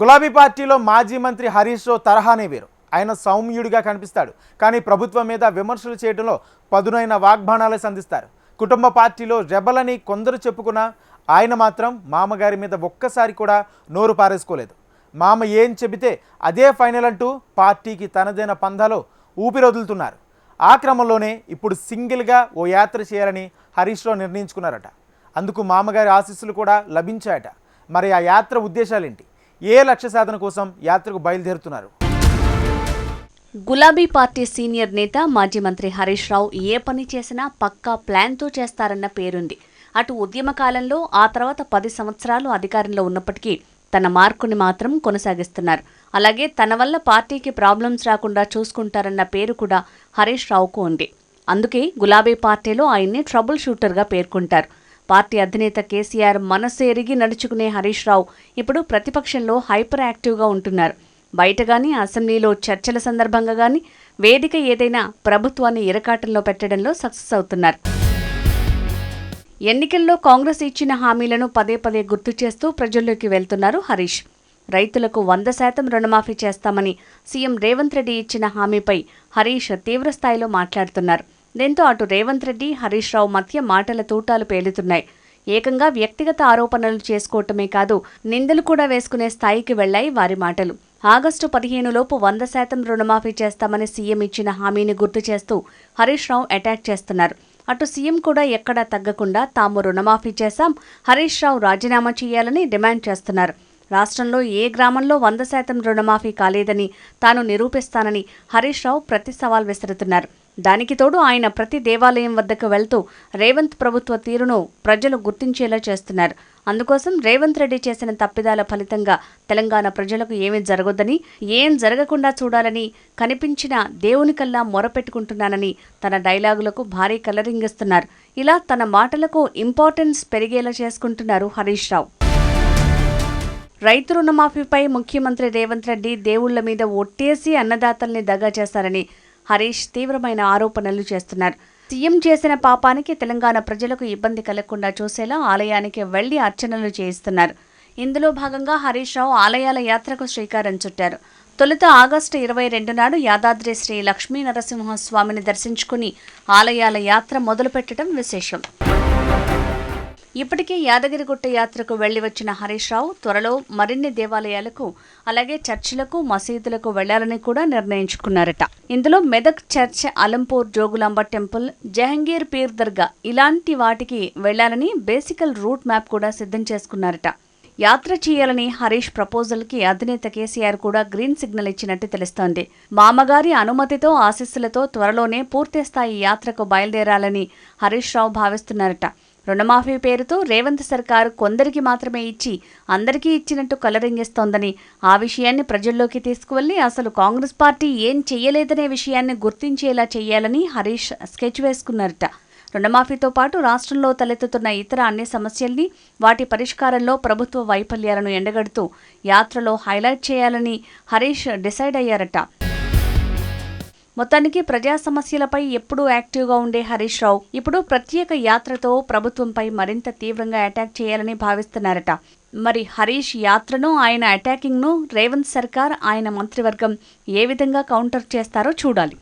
గులాబీ పార్టీలో మాజీ మంత్రి హరీష్ రావు తరహానే వేరు. ఆయన సౌమ్యుడిగా కనిపిస్తాడు. కానీ ప్రభుత్వం మీద విమర్శలు చేయడంలో పదునైన వాగ్బాణాలే సంధిస్తారు. కుటుంబ పార్టీలో రెబలని కొందరు చెప్పుకున్నా ఆయన మాత్రం మామగారి మీద ఒక్కసారి కూడా నోరు పారేసుకోలేదు. మామ ఏం చెబితే అదే ఫైనల్ అంటూ పార్టీకి తనదైన పందాలో ఊపిరొదులుతున్నారు. ఆ క్రమంలోనే ఇప్పుడు సింగిల్గా ఓ యాత్ర చేయాలని హరీష్ రావు నిర్ణయించుకున్నారట. అందుకు మామగారి ఆశీస్సులు కూడా లభించాయట. మరి ఆ యాత్ర ఉద్దేశాలేంటి? ఏ లక్ష్య సాధన కోసం యాత్రకు బయలుదేరుతున్నారు? గులాబీ పార్టీ సీనియర్ నేత మాజీ మంత్రి హరీష్ రావు ఏ పని చేసినా పక్కా ప్లాన్తో చేస్తారన్న పేరుంది. అటు ఉద్యమ కాలంలో ఆ తర్వాత పది సంవత్సరాలు అధికారంలో ఉన్నప్పటికీ తన మార్కుని మాత్రం కొనసాగిస్తున్నారు. అలాగే తన వల్ల పార్టీకి ప్రాబ్లమ్స్ రాకుండా చూసుకుంటారన్న పేరు కూడా హరీష్ రావుకు ఉంది. అందుకే గులాబీ పార్టీలో ఆయన్ని ట్రబుల్ షూటర్గా పేర్కొంటారు. పార్టీ అధినేత కేసీఆర్ మనసు ఎరిగి నడుచుకునే హరీష్ రావు ఇప్పుడు ప్రతిపక్షంలో హైపర్ యాక్టివ్గా ఉంటున్నారు. బయట గాని అసెంబ్లీలో చర్చల సందర్భంగా గాని వేదిక ఏదైనా ప్రభుత్వాన్ని ఇరకాటంలో పెట్టడంలో సక్సెస్ అవుతున్నారు. ఎన్నికల్లో కాంగ్రెస్ ఇచ్చిన హామీలను పదే పదే గుర్తు చేస్తూ ప్రజల్లోకి వెళ్తున్నారు హరీష్. రైతులకు వంద శాతం రుణమాఫీ చేస్తామని సీఎం రేవంత్ రెడ్డి ఇచ్చిన హామీపై హరీష్ తీవ్రస్థాయిలో మాట్లాడుతున్నారు. దీంతో అటు రేవంత్ రెడ్డి హరీష్ రావు మధ్య మాటల తూటాలు పేలుతున్నాయి. ఏకంగా వ్యక్తిగత ఆరోపణలు చేసుకోవటమే కాదు నిందలు కూడా వేసుకునే స్థాయికి వెళ్ళాయి వారి మాటలు. ఆగస్టు పదిహేనులోపు వంద శాతం రుణమాఫీ చేస్తామని సీఎం ఇచ్చిన హామీని గుర్తు చేస్తూ హరీష్ రావు అటాక్ చేస్తున్నారు. అటు సీఎం కూడా ఎక్కడా తగ్గకుండా తాము రుణమాఫీ చేశాం హరీష్ రావు రాజీనామా చేయాలని డిమాండ్ చేస్తున్నారు. రాష్ట్రంలో ఏ గ్రామంలో వంద శాతం రుణమాఫీ కాలేదని తాను నిరూపిస్తానని హరీష్ రావు ప్రతి సవాల్ విసురుతున్నారు. దానికి తోడు ఆయన ప్రతి దేవాలయం వద్దకు వెళ్తూ రేవంత్ ప్రభుత్వ తీరును ప్రజలు గుర్తించేలా చేస్తున్నారు. అందుకోసం రేవంత్ రెడ్డి చేసిన తప్పిదాల ఫలితంగా తెలంగాణ ప్రజలకు ఏమీ జరగొద్దని ఏం జరగకుండా చూడాలని కనిపించిన దేవునికల్లా మొరపెట్టుకుంటున్నానని తన డైలాగులకు భారీ కలరింగ్ ఇస్తున్నారు ఇలా తన మాటలకు ఇంపార్టెన్స్ పెరిగేలా చేసుకుంటున్నారు హరీష్ రావు. రైతు రుణమాఫీపై ముఖ్యమంత్రి రేవంత్ రెడ్డి దేవుళ్ళ మీద ఒట్టేసి అన్నదాతల్ని దగా చేశారని హరీష్ తీవ్రమైన ఆరోపణలు చేస్తున్నారు. సీఎం చేసిన పాపానికి తెలంగాణ ప్రజలకు ఇబ్బంది కలగకుండా చూసేలా ఆలయానికి వెళ్ళి అర్చనలు చేయిస్తున్నారు. ఇందులో భాగంగా హరీష్ రావు ఆలయాల యాత్రకు శ్రీకారం చుట్టారు. తొలుత ఆగస్టు ఇరవై రెండు నాడు యాదాద్రి శ్రీ లక్ష్మీ నరసింహస్వామిని దర్శించుకుని ఆలయాల యాత్ర మొదలుపెట్టడం విశేషం. ఇప్పటికే యాదగిరిగుట్ట యాత్రకు వెళ్ళి వచ్చిన హరీష్ రావు త్వరలో మరిన్ని దేవాలయాలకు అలాగే చర్చిలకు మసీదులకు వెళ్ళాలని కూడా నిర్ణయించుకున్నారట. ఇందులో మెదక్ చర్చ్ అలంపూర్ జోగులాంబ టెంపుల్ జహంగీర్ పీర్ దర్గా ఇలాంటి వాటికి వెళ్ళాలని బేసికల్ రూట్ మ్యాప్ కూడా సిద్ధం చేసుకున్నారట. యాత్ర చేయాలని హరీష్ ప్రపోజల్కి అధినేత కేసీఆర్ కూడా గ్రీన్ సిగ్నల్ ఇచ్చినట్టు తెలుస్తోంది. మామగారి అనుమతితో ఆశీస్సులతో త్వరలోనే పూర్తిస్థాయి యాత్రకు బయలుదేరాలని హరీష్ రావు భావిస్తున్నారట. రుణమాఫీ పేరుతో రేవంత్ సర్కారు కొందరికి మాత్రమే ఇచ్చి అందరికీ ఇచ్చినట్టు కలరింగిస్తోందని ఆ విషయాన్ని ప్రజల్లోకి తీసుకువెళ్ళి అసలు కాంగ్రెస్ పార్టీ ఏం చెయ్యలేదనే విషయాన్ని గుర్తించేలా చేయాలని హరీష్ స్కెచ్ వేసుకున్నారట. రుణమాఫీతో పాటు రాష్ట్రంలో తలెత్తుతున్న ఇతర అన్ని సమస్యల్ని వాటి పరిష్కారంలో ప్రభుత్వ వైఫల్యాలను ఎండగడుతూ యాత్రలో హైలైట్ చేయాలని హరీష్ డిసైడ్ అయ్యారట. మొత్తానికి ప్రజా సమస్యలపై ఎప్పుడూ యాక్టివ్గా ఉండే హరీష్ రావు ఇప్పుడు ప్రత్యేక యాత్రతో ప్రభుత్వంపై మరింత తీవ్రంగా అటాక్ చేయాలని భావిస్తున్నారట. మరి హరీష్ యాత్రను ఆయన అటాకింగ్ను రేవంత్ సర్కార్ ఆయన మంత్రివర్గం ఏ విధంగా కౌంటర్ చేస్తారో చూడాలి.